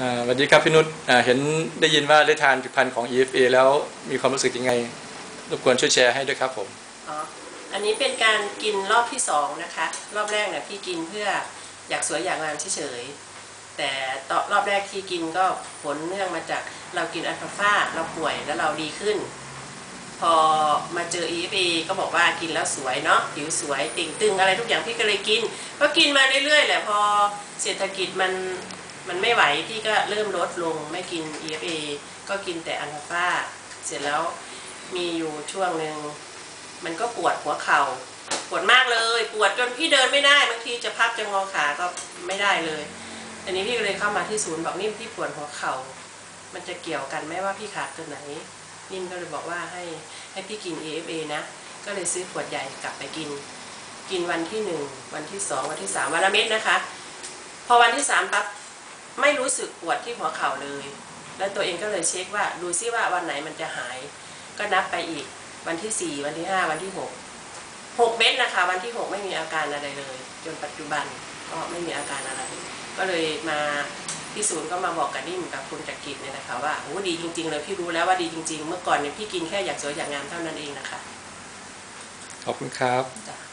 สวัสดีครับพี่นุชเห็นได้ยินว่าได้ทานผลิตภัณฑ์ของ EFA แล้วมีความรู้สึกยังไง รบกวนช่วยแชร์ให้ด้วยครับผมอ๋ออันนี้เป็นการกินรอบที่สองนะคะ รอบแรกเนี่ยพี่กินเพื่ออยากสวยอยากงามเฉยๆ แต่ตอรอบแรกที่กินก็ผลเนื่องมาจากเรากินอัลฟาฟาเราป่วยแล้วเราดีขึ้น พอมาเจอ EFA ก็บอกว่ากินแล้วสวยเนาะผิวสวยติ่งตึงอะไรทุกอย่างพี่ก็เลยกิน ก็กินมาเรื่อยๆแหละพอเศรษฐกิจมัน มันไม่ไหวพี่ก็เริ่มลดลงไม่กิน EFA ก็กินแต่อัลฟาฟาเสร็จแล้วมีอยู่ช่วงหนึ่งมันก็ปวดหัวเข่าปวดมากเลย ปวดจนพี่เดินไม่ได้บางทีจะพับจะงอขาก็ไม่ได้เลยอันนี้พี่เลยเข้ามาที่ศูนย์บอกนิ่มพี่ปวดหัวเข่ามันจะเกี่ยวกันไหมว่าพี่ขาดตัวไหน นิ่มก็เลยบอกว่าให้ให้พี่กิน AFA นะก็เลยซื้อขวดใหญ่กลับไปกิน กินวันที่หนึ่งวันที่สองวันที่สามวันละเม็ดนะคะ พอวันที่สามปั๊บ ไม่รู้สึกปวดที่หัวเข่าเลย แล้วตัวเองก็เลยเช็คว่าดูซิว่าวันไหนมันจะหาย ก็นับไปอีกวันที่สี่วันที่ห้าวันที่หกหกเม็ดนะคะ วันที่หกไม่มีอาการอะไรเลย จนปัจจุบันก็ไม่มีอาการอะไร ก็เลยมาพี่ศูนย์ก็มาบอกกับนิ่มกับคุณจักริดเนี่ยนะคะว่าโอ้ดีจริงๆเลยพี่รู้แล้วว่าดีจริง ๆ เมื่อก่อนเนี่ยพี่กินแค่อยากสวยอยากงามเท่านั้นเองนะคะ ขอบคุณครับจ้ะ